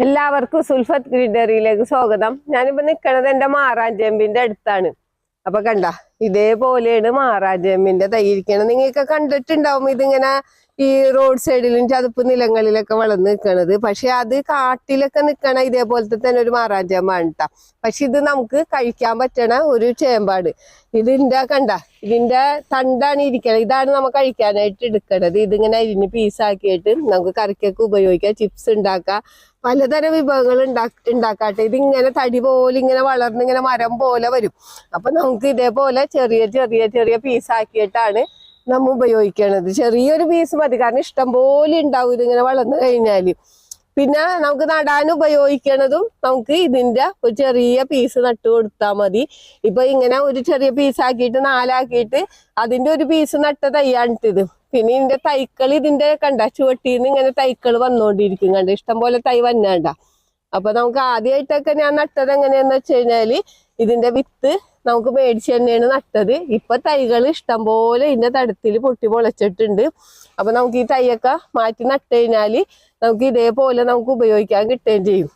എല്ലാവർക്കും സുൽഫത്ത് ഗ്രിഡറിയിലേക്ക് സ്വാഗതം. ഞാനിപ്പോ നിക്കണത് എന്റെ മാറാഞ്ചേമ്പിന്റെ അടുത്താണ്. അപ്പൊ കണ്ട? ഇതേപോലെയാണ് മഹാരാജമ്മിന്റെ തൈ നിങ്ങൾക്ക് കണ്ടിട്ടുണ്ടാവും ഇതിങ്ങനെ ഈ റോഡ് സൈഡിലും ചതുപ്പ് നിലങ്ങളിലൊക്കെ വളർന്ന് നിൽക്കണത് പക്ഷെ അത് കാട്ടിലൊക്കെ നിൽക്കണ ഇതേപോലത്തെ തന്നെ ഒരു മാറാഞ്ചേമ്പാണ് കേട്ടോ പക്ഷെ ഇത് നമുക്ക് കഴിക്കാൻ പറ്റണ ഒരു ചേമ്പാട്. ഇതിന്റെ കണ്ട ഇതിന്റെ തണ്ടാണ് ഇരിക്കണത്. ഇതാണ് നമ്മൾ കഴിക്കാനായിട്ട് എടുക്കണത്. ഇതിങ്ങനെ അരിഞ്ഞ് പീസാക്കിയിട്ട് നമുക്ക് കറിക്കൊക്കെ ഉപയോഗിക്കാം ചിപ്സ് ഉണ്ടാക്കാം. പലതരം വിഭവങ്ങൾ ഉണ്ടാ ഉണ്ടാക്കാട്ടെ. ഇതിങ്ങനെ തടി പോലെ ഇങ്ങനെ വളർന്ന് ഇങ്ങനെ മരം പോലെ വരും. അപ്പൊ നമുക്ക് ഇതേപോലെ ചെറിയ ചെറിയ ചെറിയ പീസാക്കിയിട്ടാണ് നമ്മൾ ഉപയോഗിക്കണത്. ചെറിയൊരു പീസ് മതി. കാരണം ഇഷ്ടം പോലെ ഉണ്ടാവും ഇതിങ്ങനെ വളർന്നു കഴിഞ്ഞാൽ പിന്നെ നമുക്ക് നടാൻ ഉപയോഗിക്കണതും നമുക്ക് ഇതിന്റെ ഒരു ചെറിയ പീസ് നട്ടു കൊടുത്താൽ മതി. ഇപ്പൊ ഇങ്ങനെ ഒരു ചെറിയ പീസ് ആക്കിയിട്ട് നാലാക്കിയിട്ട് അതിന്റെ ഒരു പീസ് നട്ട തയ്യാണിട്ടിത് പിന്നെ ഇതിന്റെ തൈക്കൾ ഇതിന്റെ കണ്ട ചുവട്ടിന്ന് ഇങ്ങനെ തൈക്കൾ വന്നുകൊണ്ടിരിക്കും കണ്ട? ഇഷ്ടം പോലെ തൈ വന്നാണ്ട. അപ്പൊ നമുക്ക് ആദ്യമായിട്ടൊക്കെ ഞാൻ നട്ടത് എങ്ങനെയാന്ന് വെച്ച് കഴിഞ്ഞാൽ ഇതിന്റെ വിത്ത് നമുക്ക് മേടിച്ച് തന്നെയാണ് നട്ടത്. ഇപ്പൊ തൈകൾ ഇഷ്ടം പോലെ ഇതിന്റെ തടത്തിൽ പൊട്ടി മുളച്ചിട്ടുണ്ട്. അപ്പൊ നമുക്ക് ഈ തൈയൊക്കെ മാറ്റി നട്ട് കഴിഞ്ഞാൽ നമുക്ക് ഇതേപോലെ നമുക്ക് ഉപയോഗിക്കാൻ കിട്ടുകയും ചെയ്യും.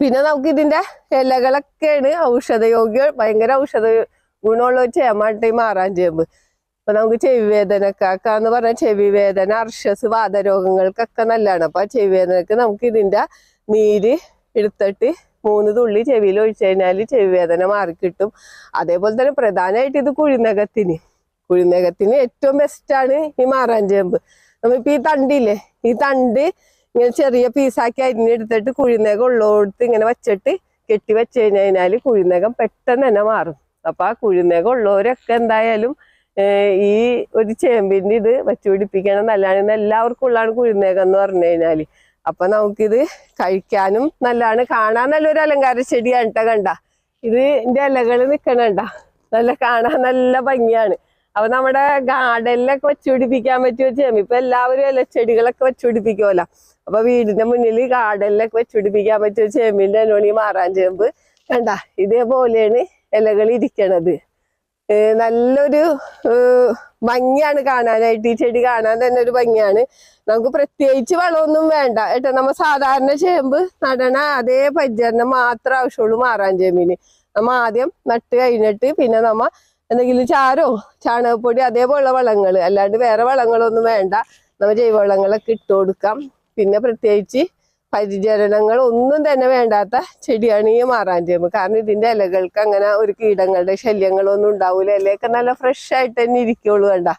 പിന്നെ നമുക്ക് ഇതിന്റെ ഇലകളൊക്കെയാണ് ഔഷധയോഗ്യ ഭയങ്കര ഔഷധ ഗുണമുള്ള ഒരു ചേമാട്ടി മാറാൻ ചേമ്പ് അപ്പൊ നമുക്ക് ചെവി വേദനക്കൊക്കെ എന്ന് പറഞ്ഞാൽ ചെവി വേദന അർഷസ് വാതരോഗങ്ങൾക്കൊക്കെ നല്ലതാണ്. അപ്പൊ ചെവി വേദനക്ക് നമുക്ക് ഇതിന്റെ നീര് എടുത്തിട്ട് മൂന്ന് തുള്ളി ചെവിയിൽ ഒഴിച്ചു കഴിഞ്ഞാൽ ചെവി വേദന മാറിക്കിട്ടും അതേപോലെ തന്നെ പ്രധാനമായിട്ട് ഇത് കുഴിനകത്തിന്. കുഴിനകത്തിന് ഏറ്റവും ബെസ്റ്റാണ് ഈ മാറാഞ്ചേമ്പ് നമ്മളിപ്പോ ഈ തണ്ടില്ലേ ഈ തണ്ട് ഇങ്ങനെ ചെറിയ പീസാക്കി അരിഞ്ഞെടുത്തിട്ട് കുഴിനകം ഉള്ളോടത്ത് ഇങ്ങനെ വെച്ചിട്ട് കെട്ടി വെച്ച് കഴിഞ്ഞാൽ കുഴിനകം പെട്ടെന്ന് തന്നെ മാറും. അപ്പൊ ആ കുഴിനകം ഉള്ളവരൊക്കെ എന്തായാലും ഈ ഒരു ചേമ്പിന്റെ ഇത് വെച്ച് പിടിപ്പിക്കണം. നല്ലതാണ് എല്ലാവർക്കും ഉള്ളതാണ് കുഴിനകം എന്ന് പറഞ്ഞു കഴിഞ്ഞാൽ. അപ്പൊ നമുക്കിത് കഴിക്കാനും നല്ലതാണ്. കാണാൻ നല്ലൊരു അലങ്കാര ചെടിയാണ് കേട്ടോ കണ്ട. ഇത് ഇതിന്റെ ഇലകൾ നിക്കണണ്ട നല്ല കാണാൻ നല്ല ഭംഗിയാണ്. അപ്പൊ നമ്മുടെ ഗാർഡനിലൊക്കെ വെച്ചുപിടിപ്പിക്കാൻ പറ്റിയ ഒരു ഇപ്പൊ എല്ലാവരും ഇലച്ചെടികളൊക്കെ ചെടികളൊക്കെ പിടിപ്പിക്കുമല്ലോ അപ്പൊ വീടിന്റെ മുന്നിൽ ഗാർഡനിലൊക്കെ വെച്ചുപിടിപ്പിക്കാൻ പറ്റിയ ചെമ്മിന്റെ അനോണി മാറാൻ ചേമ്പ്. കണ്ട ഇതേപോലെയാണ് ഇലകൾ ഇരിക്കണത്. നല്ലൊരു ഭംഗിയാണ് കാണാനായിട്ട് ഈ ചെടി കാണാൻ തന്നെ ഒരു ഭംഗിയാണ്. നമുക്ക് പ്രത്യേകിച്ച് വളമൊന്നും വേണ്ട. ഏട്ടാ നമ്മ സാധാരണ ചേമ്പ് നടണ അതേ പരിചരണം മാത്രം ആവശ്യമുള്ളൂ മാറാൻ ചേമ്പിന്. നമ്മ ആദ്യം നട്ട് കഴിഞ്ഞിട്ട് പിന്നെ നമ്മ എന്തെങ്കിലും ചാരോ ചാണകപ്പൊടി അതേപോലുള്ള വളങ്ങൾ അല്ലാണ്ട് വേറെ വളങ്ങളൊന്നും വേണ്ട. നമ്മ ജൈവവളങ്ങളൊക്കെ ഇട്ട് കൊടുക്കാം. പിന്നെ പ്രത്യേകിച്ച് പരിചരണങ്ങൾ ഒന്നും തന്നെ വേണ്ടാത്ത ചെടിയാണ് ഈ മാറാഞ്ചേമ്പ് കാരണം ഇതിന്റെ ഇലകൾക്ക് അങ്ങനെ ഒരു കീടങ്ങളുടെ ശല്യങ്ങളൊന്നും ഉണ്ടാവൂല. ഇലയൊക്കെ നല്ല ഫ്രഷ് ആയിട്ട് തന്നെ ഇരിക്കുള്ളൂ വേണ്ട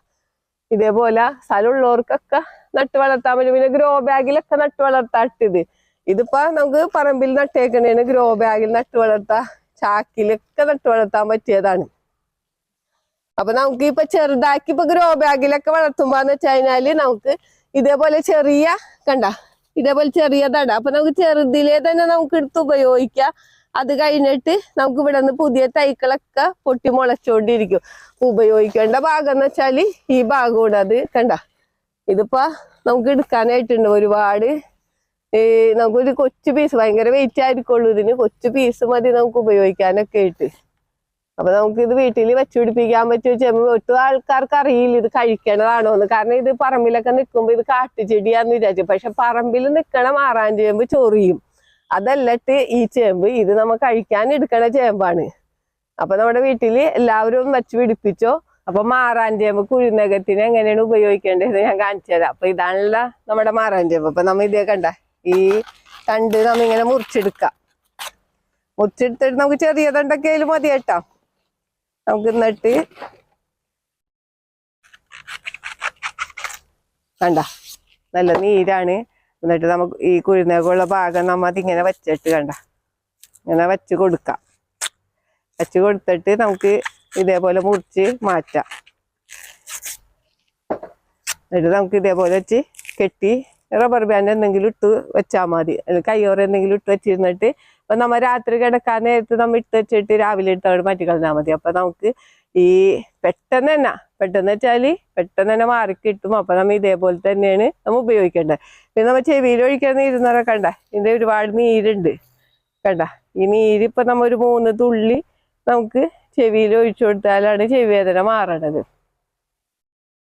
ഇതേപോലെ സ്ഥലമുള്ളവർക്കൊക്കെ നട്ട് വളർത്താൻ പറ്റും. പിന്നെ ഗ്രോ ബാഗിലൊക്കെ നട്ട് വളർത്താട്ടിത് ഇതിപ്പോ നമുക്ക് പറമ്പിൽ നട്ടേക്കണേന് ഗ്രോ ബാഗിൽ നട്ട് വളർത്താ ചാക്കിലൊക്കെ നട്ട് വളർത്താൻ പറ്റിയതാണ്. അപ്പൊ നമുക്ക് ഇപ്പൊ ചെറുതാക്കി ഇപ്പൊ ഗ്രോ ബാഗിലൊക്കെ വളർത്തുമ്പോന്ന് വെച്ച് കഴിഞ്ഞാൽ നമുക്ക് ഇതേപോലെ ചെറിയ കണ്ട ഇതേപോലെ ചെറിയതാണ്. അപ്പൊ നമുക്ക് ചെറുതിലെ തന്നെ നമുക്ക് എടുത്ത് ഉപയോഗിക്കാം. അത് കഴിഞ്ഞിട്ട് നമുക്ക് ഇവിടെ നിന്ന് പുതിയ തൈക്കളൊക്കെ പൊട്ടി മുളച്ചോണ്ടിരിക്കും. ഉപയോഗിക്കേണ്ട ഭാഗം എന്ന് വെച്ചാൽ ഈ ഭാഗമാണ് അത് കണ്ട. ഇതിപ്പോ നമുക്ക് എടുക്കാനായിട്ടുണ്ട് ഒരുപാട്. ഈ നമുക്കൊരു കൊച്ചു പീസ് ഭയങ്കര വെയിറ്റ് ആയിരിക്കുള്ളൂ ഇതിന്. കൊച്ചു പീസ് മതി നമുക്ക് ഉപയോഗിക്കാനൊക്കെ ആയിട്ട്. അപ്പൊ നമുക്ക് ഇത് വീട്ടിൽ വെച്ച് പിടിപ്പിക്കാൻ പറ്റുമോ ചെമ്പ് ഒട്ടും ആൾക്കാർക്ക് അറിയില്ല ഇത് കഴിക്കണതാണോ എന്ന്. കാരണം ഇത് പറമ്പിലൊക്കെ നിൽക്കുമ്പോ ഇത് കാട്ടുചെടിയാന്ന് വിചാരിച്ചു. പക്ഷെ പറമ്പിൽ നിൽക്കണ മാറാൻ ചേമ്പ് ചൊറിയും. അതല്ലട്ട് ഈ ചേമ്പ് ഇത് നമ്മ കഴിക്കാൻ എടുക്കണ ചേമ്പാണ്. അപ്പൊ നമ്മുടെ വീട്ടിൽ എല്ലാവരും വെച്ച് പിടിപ്പിച്ചോ. അപ്പൊ മാറാൻ ചേമ്പ് കുഴിനകത്തിന് എങ്ങനെയാണ് ഉപയോഗിക്കേണ്ടത് ഞാൻ കാണിച്ചു തരാം. അപ്പൊ ഇതാണല്ല നമ്മുടെ മാറാൻ ചേമ്പ്. അപ്പൊ നമ്മ ഇതേ കണ്ട ഈ തണ്ട് നമ്മ ഇങ്ങനെ മുറിച്ചെടുക്കാം. മുറിച്ചെടുത്തിട്ട് നമുക്ക് ചെറിയ തണ്ടൊക്കെ അതിൽ മതി കേട്ടോ നമുക്ക് എന്നിട്ട് കണ്ട. നല്ല നീരാണ്. എന്നിട്ട് നമുക്ക് ഈ കുഴിനകുള്ള ഭാഗം നമ്മ അതിങ്ങനെ വച്ചിട്ട് കണ്ട. ഇങ്ങനെ വച്ച് കൊടുക്കാം. വച്ച് കൊടുത്തിട്ട് നമുക്ക് ഇതേപോലെ മുറിച്ച് മാറ്റാം. എന്നിട്ട് നമുക്ക് ഇതേപോലെ വെച്ച് കെട്ടി റബ്ബർ ബാൻഡ് എന്തെങ്കിലും ഇട്ട് വെച്ചാൽ മതി. അല്ലെങ്കിൽ കയ്യോറ് എന്തെങ്കിലും ഇട്ട് വെച്ചിരുന്നിട്ട് അപ്പൊ നമ്മ രാത്രി കിടക്കാൻ നേരത്ത് നമ്മ ഇട്ട് വെച്ചിട്ട് രാവിലെ ഇട്ട് മാറ്റി കളഞ്ഞാൽ മതി. അപ്പൊ നമുക്ക് ഈ പെട്ടെന്ന് തന്നെ പെട്ടെന്ന് വെച്ചാൽ പെട്ടെന്ന് തന്നെ മാറി കിട്ടും. അപ്പൊ നമ്മ ഇതേപോലെ തന്നെയാണ് നമ്മ ഉപയോഗിക്കേണ്ടത് പിന്നെ നമ്മ ചെവിയിൽ ഒഴിക്കാൻ നീരുന്നവരെ കണ്ട ഇതിന്റെ ഒരുപാട് നീരുണ്ട്. കണ്ട ഈ നീര് ഇപ്പൊ നമ്മ ഒരു മൂന്ന് തുള്ളി നമുക്ക് ചെവിയിൽ ഒഴിച്ചു കൊടുത്താലാണ് ചെവി വേദന മാറണത്.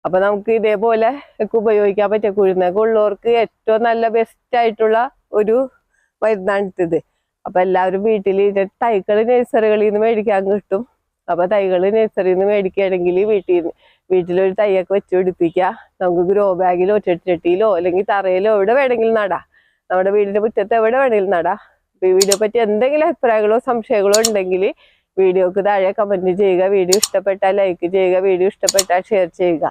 അപ്പൊ നമുക്ക് ഇതേപോലെ ഒക്കെ ഉപയോഗിക്കാൻ പറ്റിയ കുഴിന്നൊക്കെ ഉള്ളവർക്ക് ഏറ്റവും നല്ല ബെസ്റ്റ് ആയിട്ടുള്ള ഒരു മരുന്നാണ് ഇട്ടത് അപ്പൊ എല്ലാവരും വീട്ടിൽ തൈകൾ നഴ്സറികളിൽ നിന്ന് മേടിക്കാൻ കിട്ടും. അപ്പൊ തൈകൾ നഴ്സറിയിൽ നിന്ന് മേടിക്കുകയാണെങ്കിൽ വീട്ടിൽ നിന്ന് വീട്ടിലൊരു തൈയൊക്കെ വെച്ച് പിടിപ്പിക്കാം നമുക്ക് ഗ്രോ ബാഗിലോ ചെട്ടിയിലോ അല്ലെങ്കിൽ തറയിലോ എവിടെ വേണമെങ്കിലും നടാം. നമ്മുടെ വീടിന്റെ മുറ്റത്ത് എവിടെ വേണമെങ്കിലും നടാം. അപ്പൊ ഈ വീഡിയോ പറ്റി എന്തെങ്കിലും അഭിപ്രായങ്ങളോ സംശയങ്ങളോ ഉണ്ടെങ്കിൽ വീഡിയോക്ക് താഴെ കമന്റ് ചെയ്യുക. വീഡിയോ ഇഷ്ടപ്പെട്ടാൽ ലൈക്ക് ചെയ്യുക. വീഡിയോ ഇഷ്ടപ്പെട്ടാൽ ഷെയർ ചെയ്യുക.